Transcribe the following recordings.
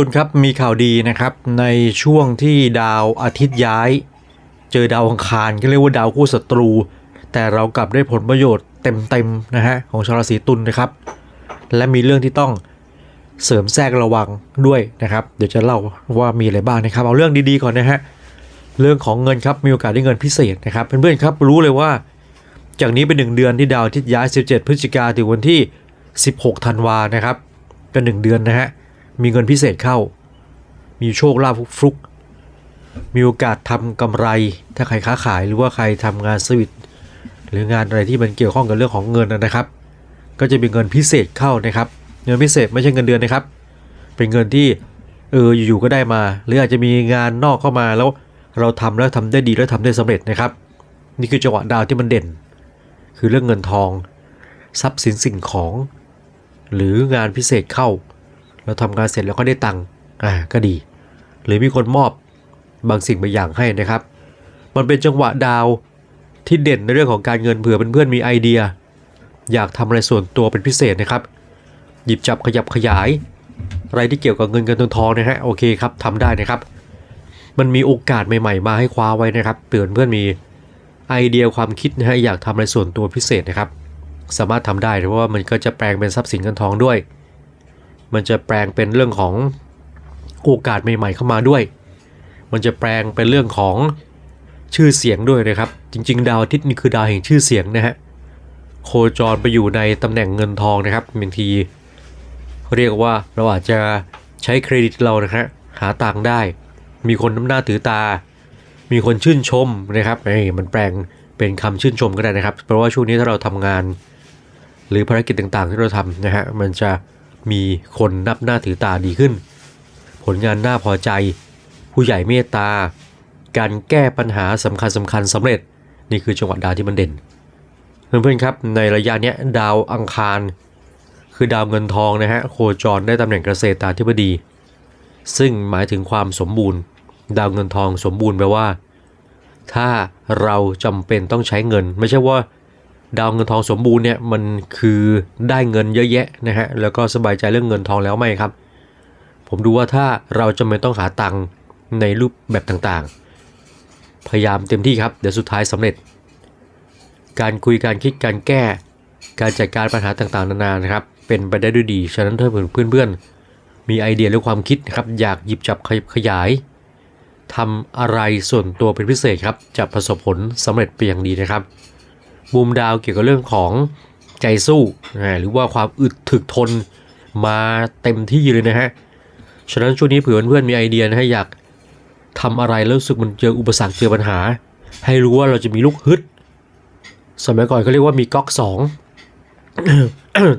ตุลครับมีข่าวดีนะครับในช่วงที่ดาวอาทิตย์ย้าย เจอดาวอังคารก็เรียกว่าดาวคู่ศัตรู แต่เรากลับได้ผลประโยชน์เต็มๆนะฮะของชาวราศีตุลนะครับ และมีเรื่องที่ต้องเสริมแทรกระวังด้วยนะครับ เดี๋ยวจะเล่าว่ามีอะไรบ้างนะครับ เอาเรื่องดีๆก่อนนะฮะเรื่องของเงินครับมีโอกาสได้เงินพิเศษนะครับเพื่อนๆครับรู้เลยว่า จากนี้เป็นหนึ่งเดือนที่ดาวอาทิตย์ย้าย 17 พฤศจิกาถึงวันที่ 16 ธันวานะครับเป็นหนึ่งเดือนนะฮะ มีเงินพิเศษเข้า มีโชคลาภฟลุก มีโอกาสทำกำไร ถ้าใครค้าขายหรือว่าใครทำงานสวิตหรืองานอะไรที่มันเกี่ยวข้องกับเรื่องของเงินนะครับ ก็จะมีเงินพิเศษเข้านะครับ เงินพิเศษไม่ใช่เงินเดือนนะครับ เป็นเงินที่เอออยู่ๆก็ได้มา หรืออาจจะมีงานนอกเข้ามาแล้วเราทำแล้วทำได้ดีแล้วทำได้สำเร็จนะครับ นี่คือจังหวะดาวที่มันเด่น คือเรื่องเงินทอง ทรัพย์สินสิ่งของ หรืองานพิเศษเข้า เราทำงานเสร็จแล้วก็ได้ตังค์อ่าก็ดี หรือมีคนมอบบางสิ่งบางอย่างให้นะครับ มันเป็นจังหวะดาวที่เด่นในเรื่องของการเงินเผื่อเพื่อนๆมีไอเดีย อยากทำอะไรส่วนตัวเป็นพิเศษนะครับ หยิบจับขยับขยาย อะไรที่เกี่ยวกับเงินเงินทองทองนะฮะโอเคครับทำได้นะครับ มันมีโอกาสใหม่ ๆ มาให้คว้าไว้นะครับเตือนเพื่อนมีไอเดียความคิดนะฮะอยากทำอะไรส่วนตัวพิเศษนะครับ สามารถทำได้เพราะว่ามันก็จะแปลงเป็นทรัพย์สินเงินทองด้วย มันจะแปลงเป็นเรื่องของโอกาสใหม่ๆเข้ามาด้วย มันจะแปลงเป็นเรื่องของชื่อเสียงด้วยนะครับ จริง ๆ ดาวอาทิตย์นี่คือดาวแห่งชื่อเสียงนะฮะโคจรไปอยู่ในตำแหน่งเงินทองนะครับบางทีเรียกว่าเราอาจจะใช้เครดิตเรานะฮะหาตังค์ได้ มีคนน้ำหน้าถือตา มีคนชื่นชมนะครับเอ้มันแปลงเป็นคำชื่นชมก็ได้นะครับ เพราะว่าช่วงนี้ถ้าเราทำงาน หรือภารกิจต่างๆที่เราทำนะฮะมันจะ มีคนนับหน้าถือตาดีขึ้น ผลงานน่าพอใจ ผู้ใหญ่เมตตา การแก้ปัญหาสำคัญสำคัญสำเร็จ นี่คือจังหวะดาวที่มันเด่น เพื่อนๆครับในระยะนี้ดาวอังคาร คือดาวเงินทองนะฮะโคจรได้ตำแหน่งเกษตรตาธิบดี ซึ่งหมายถึงความสมบูรณ์ ดาวเงินทองสมบูรณ์แปลว่า ถ้าเราจำเป็นต้องใช้เงิน ไม่ใช่ว่า ดาวเงินทองสมบูรณ์เนี่ยมันคือได้เงินเยอะแยะนะฮะแล้วก็สบายใจเรื่องเงินทองแล้วไหมครับ ผมดูว่าถ้าเราจำเป็นต้องหาตังค์ในรูปแบบต่างๆ พยายามเต็มที่ครับ เดี๋ยวสุดท้ายสำเร็จ การคุยการคิดการแก้ การจัดการปัญหาต่างๆ นานานะครับ เป็นไปได้ด้วยดี ฉะนั้นถ้าเพื่อนๆ มีไอเดียหรือความคิดนะครับ อยากหยิบจับขยายทำอะไรส่วนตัวเป็นพิเศษครับ จะประสบผลสำเร็จไปอย่างดีนะครับ มุมดาวเกี่ยวกับเรื่องของใจสู้นะหรือว่าความอึดถึกทนมาเต็มที่เลยนะฮะ ฉะนั้นช่วงนี้เผื่อเพื่อนมีไอเดียนะฮะอยากทำอะไรแล้วรู้สึกมันเจออุปสรรคเจอปัญหา ให้รู้ว่าเราจะมีลูกฮึด สมัยก่อนเขาเรียกว่ามีก๊อกสอง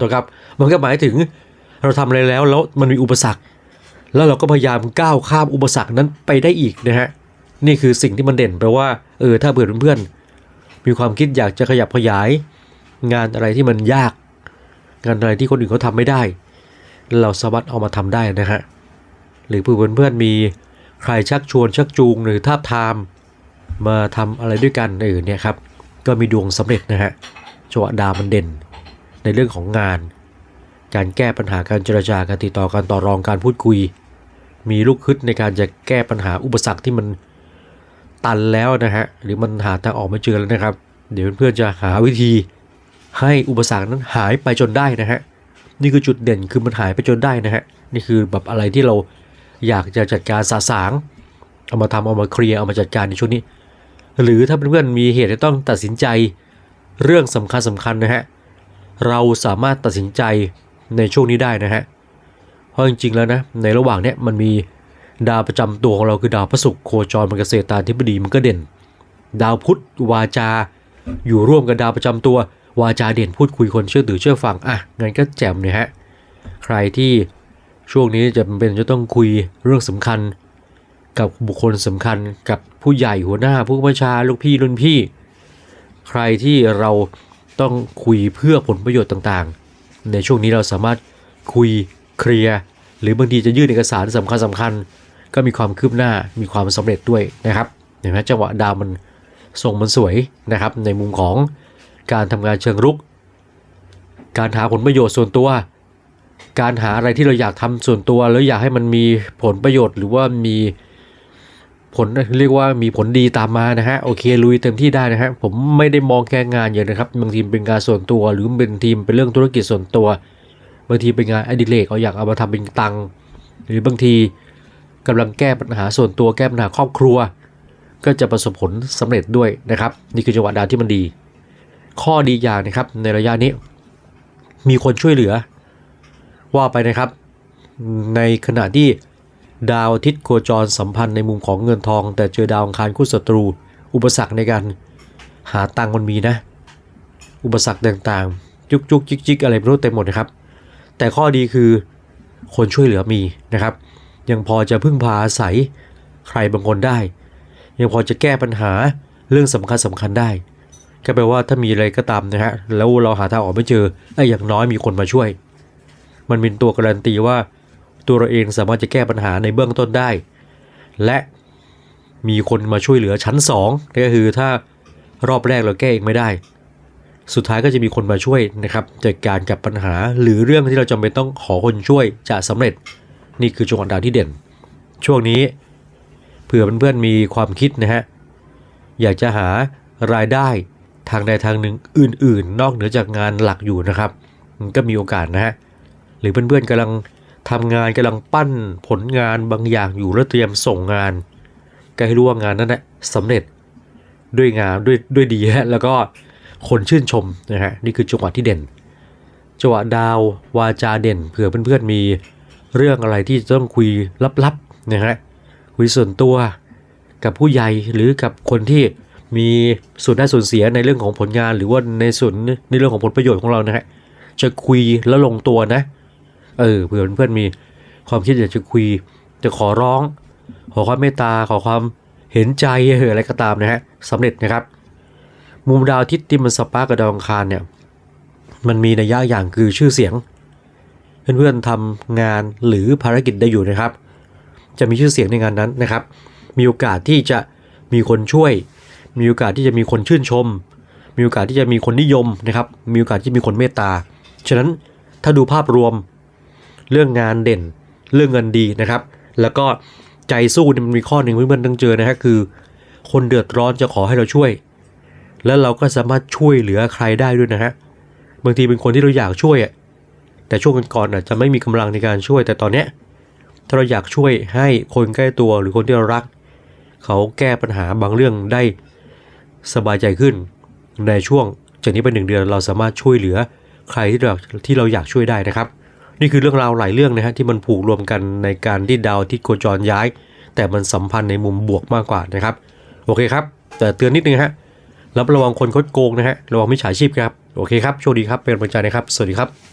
ตัวครับ มันก็หมายถึงเราทำอะไรแล้วแล้วมันมีอุปสรรค แล้วเราก็พยายามก้าวข้ามอุปสรรคนั้นไปได้อีกนะฮะ นี่คือสิ่งที่มันเด่นแปลว่าเออถ้าเผื่อเพื่อนๆ มีความคิดอยากจะขยับขยาย งานอะไรที่มันยาก งานอะไรที่คนอื่นเขาทำไม่ได้ เราสามารถเอามาทำได้นะฮะหรือเพื่อนเพื่อนมีใครชักชวนชักจูงหรือทาบทาม มาทำอะไรด้วยกันเออเนี่ยครับก็มีดวงสำเร็จนะฮะจังหวะดาวมันเด่น ในเรื่องของงาน การแก้ปัญหาการเจรจาการติดต่อการต่อรองการพูดคุย มีลูกคึดในการจะแก้ปัญหาอุปสรรคที่มัน ตันแล้วนะฮะหรือมันหาทางออกไม่เจอแล้วนะครับ เดี๋ยวเพื่อนๆจะหาวิธีให้อุปสรรคนั้นหายไปจนได้นะฮะนี่คือจุดเด่นคือมันหายไปจนได้นะฮะนี่คือแบบอะไรที่เราอยากจะจัดการสาสางเอามาทำเอามาเคลียร์เอามาจัดการในช่วงนี้ หรือถ้าเพื่อนๆมีเหตุที่ต้องตัดสินใจเรื่องสำคัญสำคัญนะฮะเราสามารถตัดสินใจในช่วงนี้ได้นะฮะเพราะจริงๆแล้วนะในระหว่างเนี้ยมันมี ดาวประจำตัวของเราคือดาวพระศุกร์โคจรเป็นเกษตราธิบดีมันก็เด่น ดาวพุธวาจา อยู่ร่วมกับดาวประจำตัว วาจาเด่นพูดคุยคนเชื่อถือเชื่อฟังอะงั้นก็แจ่มเนี่ยฮะใครที่ช่วงนี้จะเป็นจะต้องคุยเรื่องสำคัญ กับบุคคลสำคัญกับผู้ใหญ่หัวหน้าผู้บัญชาลูกพี่รุ่นพี่ ใครที่เราต้องคุยเพื่อผลประโยชน์ต่างๆ ในช่วงนี้เราสามารถคุยเคลียร์หรือบางทีจะยื่นเอกสารสำคัญสำคัญ ก็มีความคืบหน้ามีความสำเร็จด้วยนะครับเห็นไหมจังหวะดาวมันส่งมันสวยนะครับในมุมของการทำงานเชิงรุก การหาผลประโยชน์ส่วนตัว การหาอะไรที่เราอยากทำส่วนตัวแล้วอยากให้มันมีผลประโยชน์ หรือว่ามีผลเรียกว่ามีผลดีตามมานะฮะโอเคลุยเต็มที่ได้นะฮะผมไม่ได้มองแค่งานอย่างนะครับบางทีเป็นการส่วนตัว หรือเป็นทีมเป็นเรื่องธุรกิจส่วนตัวบางทีเป็นงานอดิเรกเราอยากเอามาทำเป็นตังหรือบางที กำลังแก้ปัญหาส่วนตัวแก้ปัญหาครอบครัว ก็จะประสบผลสำเร็จด้วยนะครับ นี่คือจังหวะดาวที่มันดี ข้อดีอย่างนะครับในระยะนี้ มีคนช่วยเหลือ ว่าไปนะครับ ในขณะที่ดาวอาทิตย์โคจรสัมพันธ์ในมุมของเงินทอง แต่เจอดาวอังคารคู่ศัตรู อุปสรรคในการหาตังค์มันมีนะ อุปสรรคต่างๆจุกจุกจิกจิกอะไรไม่รู้เต็มหมดนะครับ แต่ข้อดีคือคนช่วยเหลือมีนะครับ ยังพอจะพึ่งพาอาศัย ใครบางคนได้ ยังพอจะแก้ปัญหาเรื่องสำคัญสำคัญได้ ก็แปลว่าถ้ามีอะไรก็ตามนะฮะแล้วเราหาทางออกไม่เจอไอ้อย่างน้อยมีคนมาช่วย มันเป็นตัวการันตีว่า ตัวเราเองสามารถจะแก้ปัญหาในเบื้องต้นได้ และมีคนมาช่วยเหลือชั้น2ก็คือถ้ารอบแรกเราแก้เองไม่ได้ สุดท้ายก็จะมีคนมาช่วยนะครับจัดการกับปัญหาหรือเรื่องที่เราจำเป็นต้องขอคนช่วยจะสำเร็จ นี่คือจังหวะดาวที่เด่น ช่วงนี้เผื่อเพื่อนๆมีความคิดนะฮะอยากจะหารายได้ทางใดทางหนึ่งอื่น ๆ นอกเหนือจากงานหลักอยู่นะครับก็มีโอกาสนะฮะหรือเพื่อนๆกำลังทำงานกำลังปั้นผลงานบางอย่างอยู่แล้วเตรียมส่งงาน ก็ให้รู้ว่างานนั้นนะสำเร็จด้วยงานด้วยด้วยดีฮะแล้วก็คนชื่นชมนะฮะนี่คือจังหวะที่เด่นจังหวะดาววาจาเด่นเผื่อเพื่อนๆมี เรื่องอะไรที่ต้องคุยลับๆนะฮะคุยส่วนตัวกับผู้ใหญ่หรือกับคนที่มีส่วนได้ส่วนเสียในเรื่องของผลงานหรือว่าในส่วนในเรื่องของผลประโยชน์ของเรานะฮะจะคุยแล้วลงตัวนะเออเผื่อเพื่อนๆมีความคิดอยากจะคุย จะขอร้อง ขอความเมตตาขอความเห็นใจเอออะไรก็ตามนะฮะสำเร็จนะครับ มุมดาวทิตย์ที่มันสปาร์กกับดาวอังคารเนี่ยมันมีนัยยะอย่างคือชื่อเสียง เพื่อนๆทำงานหรือภารกิจได้อยู่นะครับ จะมีชื่อเสียงในงานนั้นนะครับ มีโอกาสที่จะมีคนช่วย มีโอกาสที่จะมีคนชื่นชม มีโอกาสที่จะมีคนนิยมนะครับ มีโอกาสที่มีคนเมตตา ฉะนั้นถ้าดูภาพรวมเรื่องงานเด่น เรื่องเงินดีนะครับ แล้วก็ใจสู้มันมีข้อหนึ่งเพื่อนๆต้องเจอนะฮะคือ คนเดือดร้อนจะขอให้เราช่วย แล้วเราก็สามารถช่วยเหลือใครได้ด้วยนะฮะบางทีเป็นคนที่เราอยากช่วยอะ แต่ช่วงก่อนๆน่ะจะไม่มีกำลังในการช่วย แต่ตอนเนี้ยถ้าเราอยากช่วยให้คนใกล้ตัวหรือคนที่เรารัก เขาแก้ปัญหาบางเรื่องได้สบายใจขึ้น ในช่วงจากนี้ไปหนึ่งเดือนเราสามารถช่วยเหลือใครที่เราที่เราอยากช่วยได้นะครับ นี่คือเรื่องราวหลายเรื่องนะฮะที่มันผูกรวมกันในการที่ดาวที่โคจรย้าย แต่มันสัมพันธ์ในมุมบวกมากกว่านะครับ โอเคครับ แต่เตือนนิดนึงฮะรับระวังคนคดโกงนะฮะระวังมิจฉาชีพครับโอเคครับโชคดีครับเป็นกำลังใจนะครับ สวัสดีครับ